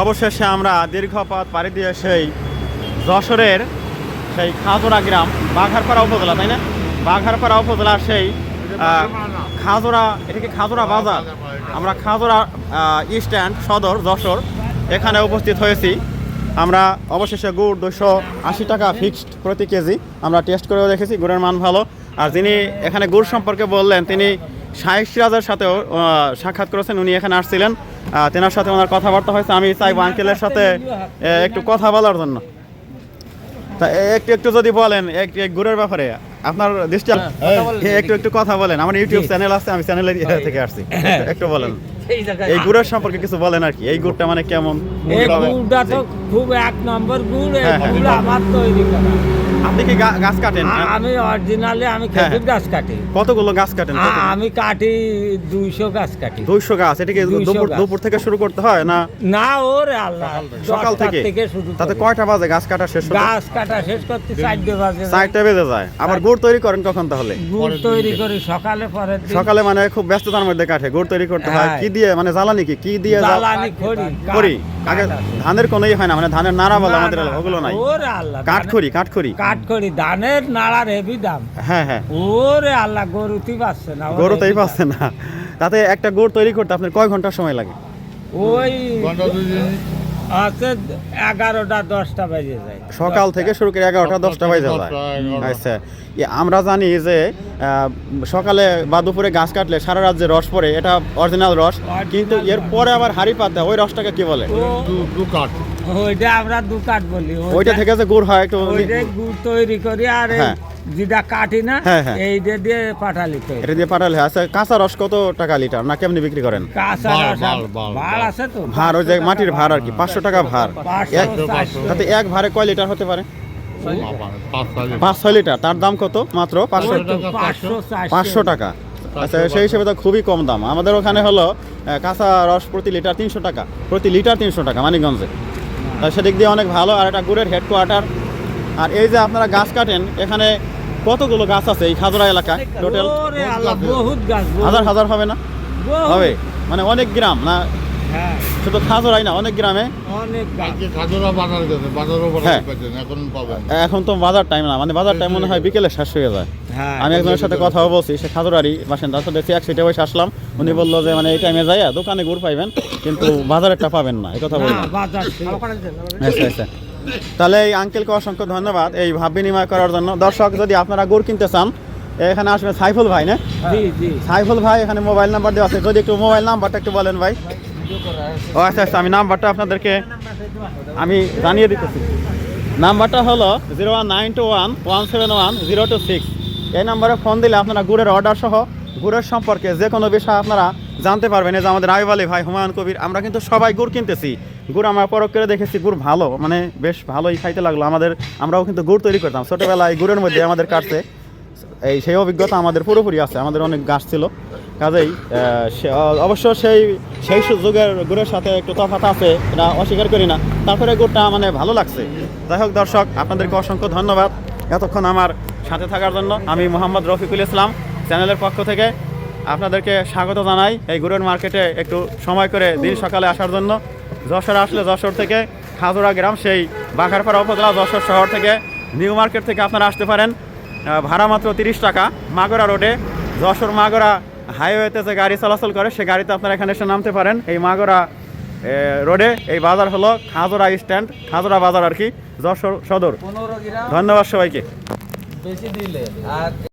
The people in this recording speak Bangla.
অবশেষে আমরা দীর্ঘ পথ পাড়ি দিয়ে সেই যশোরের সেই খাজোরা গ্রাম বাঘারপাড়া উপজেলা তাই না? বাঘারপাড়া উপজেলার সেই আহ, খাজোরা এটা কি খাজোরা বাজার? আমরা খাজোরা স্ট্যান্ড সদর যশোর এখানে উপস্থিত হয়েছি। আমরা অবশেষে গুড় দুশো আশি টাকা ফিক্সড প্রতি কেজি আমরা টেস্ট করেও দেখেছি গুড়ের মান ভালো। আর যিনি এখানে গুড় সম্পর্কে বললেন তিনি শাহেক সিরাজের সাথেও সাক্ষাৎ করেছেন উনি এখানে আসছিলেন। তেনার সাথে ওনার কথাবার্তা হয়েছে আমি চাইব আঙ্কেলের সাথে একটু কথা বলার জন্য। তা একটু একটু যদি বলেন গুড়ের ব্যাপারে আপনার দৃষ্টি একটু একটু কথা বলেন আমার ইউটিউব চ্যানেল আছে আমি চ্যানেলে থেকে আসছি। একটু- একটু বলেন। এই গুড়ের সম্পর্কে কিছু বলেন আর কি এই গুড়টা মানে কেমন? খুব এক নম্বর গুড় এই হ্যাঁ, হ্যাঁ। গুড় আমার তৈরি করা। আপনি কি গাছ কাটেন আমি অরিজিনালি আমি হ্যাঁ, খেজুর গাছ কাটি। কতগুলো গাছ কাটেন আমি কাটি দুইশো গাছ কাটি। দুইশো গাছ এটা কি 200 দুপুর দুপুর থেকে শুরু করতে হয় না? না ওরে আল্লাহ সকাল থেকে। থেকে। শুরু তাতে কয়টা বাজে গাছ কাটা শেষ গাছ কাটা শেষ করতে চারটে বাজে। চারটা বেজে যায়। আবার গুড় তৈরি করেন কখন তাহলে? গুড় তৈরি করি সকালে দিন। সকালে মানে খুব ব্যস্ততার মধ্যে কাটে গুড় তৈরি করতে হয়। হ্যাঁ। কি দিয়ে মানে জ্বালানি কি? কি দিয়ে জ্বাল- জ্বালানি খড়ি করি আগে ধানের কোনোই হয় না মানে ধানের নাড়া বলে আমাদের ওগুলো নাই। ওরে আল্লাহ কাঠখড়ি কাঠখড়ি। কাঠখড়ি করি ধানের নাড়ার হেভি দাম। হ্যাঁ হ্যাঁ। ওরে আল্লাহ গরুতেই পাচ্ছে না গরু গরুতেই পাচ্ছে না। তাতে একটা গোড় তৈরি করতে আপনার কয় ঘণ্টা সময় লাগে? ওই আছে এগারোটা দশটা বেজে যায়। সকাল থেকে শুরু করে এগারোটা দশটা বাজে যায়। আচ্ছা। ইয়ে, আমরা জানি যে আহ, সকালে বা দুপুরে গাছ কাটলে সারা রাত যে রস পড়ে এটা অরিজিনাল রস। কিন্তু এর পরে আবার হাড়ি পাতা ওই রসটাকে কি বলে? ও ওইটা আমরা দু কাঠ বলি। ওইটা থেকে যে গুড় হয় একটু গুড় তৈরি করি আর হ্যাঁ। যেটা কাটি না হ্যাঁ, হ্যাঁ। এইটা দিয়ে পাঠালি তৈরি এটা দিয়ে পাঠালে। আচ্ছা কাঁচা রস কত টাকা লিটার? না কেমনি বিক্রি করেন? কাঁচা রস ভার আছে। তো। ভার ওই যে মাটির ভার আর কি পাঁচশো টাকা ভার। তাতে এক ভারে কয় লিটার হতে পারে? পাঁচ ছয় লিটার। তার দাম কত মাত্র? পাঁচশো পাঁচশো পাঁচশো টাকা। আচ্ছা সেই হিসেবে তো খুবই কম দাম। আমাদের ওখানে হলো কাঁচা রস প্রতি লিটার তিনশো টাকা। প্রতি লিটার তিনশো টাকা মানিকগঞ্জে। তা সেদিক দিয়ে অনেক ভালো। আর একটা গুড়ের হেডকোয়ার্টার আর এই যে আপনারা গাছ কাটেন এখানে কতগুলো গাছ আছে এই খাজরা এলাকায় টোটাল ওরে আল্লাহ বহুত গাছ বহুত, হাজার হাজার হবে না? হবে? মানে অনেক গ্রাম না? হ্যাঁ। শুধু খাজরাই না অনেক গ্রামে? হ্যাঁ। এখন তো বাজার টাইম না মানে বাজার টাইম মনে হয় বিকেলে শেষ হয়ে যায়। হ্যাঁ আমি একজনের সাথে কথা বলছি সে খাজুরারি বাসিন্দা আসলে দেখছি এক সিটে বসে আসলাম। উনি বলল যে মানে এই টাইমে যাই দোকানে গুড় পাইবেন কিন্তু বাজারেরটা পাবেন না এই কথা বললাম আচ্ছা আচ্ছা তাহলে এই আঙ্কেলকে অসংখ্য ধন্যবাদ এই ভাব বিনিময় করার জন্য। দর্শক যদি আপনারা গুড় কিনতে চান এখানে আসবে সাইফুল ভাই না? জি সাইফুল ভাই এখানে মোবাইল নাম্বার দেওয়া আছে। যদি একটু মোবাইল নাম্বারটা একটু বলেন ভাই। ও আচ্ছা আচ্ছা আমি নাম্বারটা আপনাদেরকে আমি জানিয়ে দিতেছি। নাম্বারটা হলো zero one nine two one one seven one zero two six এই নাম্বারে ফোন দিলে আপনারা গুড়ের অর্ডার সহ গুড়ের সম্পর্কে যে কোনো বিষয় আপনারা জানতে পারবেন যে আমাদের আইব আলী ভাই, হুমায়ুন কবির, আমরা কিন্তু সবাই গুড় কিনতেছি। গুড় আমরা পরক করে দেখেছি, গুড় ভালো মানে বেশ ভালোই খাইতে লাগল। আমাদের, আমরাও কিন্তু গুড় তৈরি করতাম। ছোটোবেলায় গুড়ের মধ্যে আমাদের কাটছে। এই সেই অভিজ্ঞতা আমাদের পুরোপুরি আছে, আমাদের অনেক গাছ ছিল। কাজেই অবশ্য সেই সেই যুগের গুড়ের সাথে একটু তফাৎ আছে, এটা অস্বীকার করি না। তারপরে গুড়টা মানে ভালো লাগছে। যাই হোক দর্শক, আপনাদেরকে অসংখ্য ধন্যবাদ। এতক্ষণ আমার সাথে থাকার জন্য আমি মোহাম্মদ রফিকুল ইসলাম, চ্যানেলের পক্ষ থেকে আপনাদেরকে স্বাগত জানাই এই গুড়ের মার্কেটে একটু সময় করে দিন সকালে আসার জন্য। যশোর আসলে যশোর থেকে খাজুরা গ্রাম সেই বাঘারপাড়া উপজেলা যশোর শহর থেকে নিউ মার্কেট থেকে আপনারা আসতে পারেন। ভাড়া মাত্র তিরিশ টাকা। মাগরা রোডে যশোর মাগরা হাইওয়েতে যে গাড়ি চলাচল করে সে গাড়িতে আপনারা এখানে এসে নামতে পারেন। এই মাগরা রোডে এই বাজার হলো খাজরা স্ট্যান্ড খাজরা বাজার আর কি যশোর সদর। ধন্যবাদ সবাইকে। বেশি দিলে আর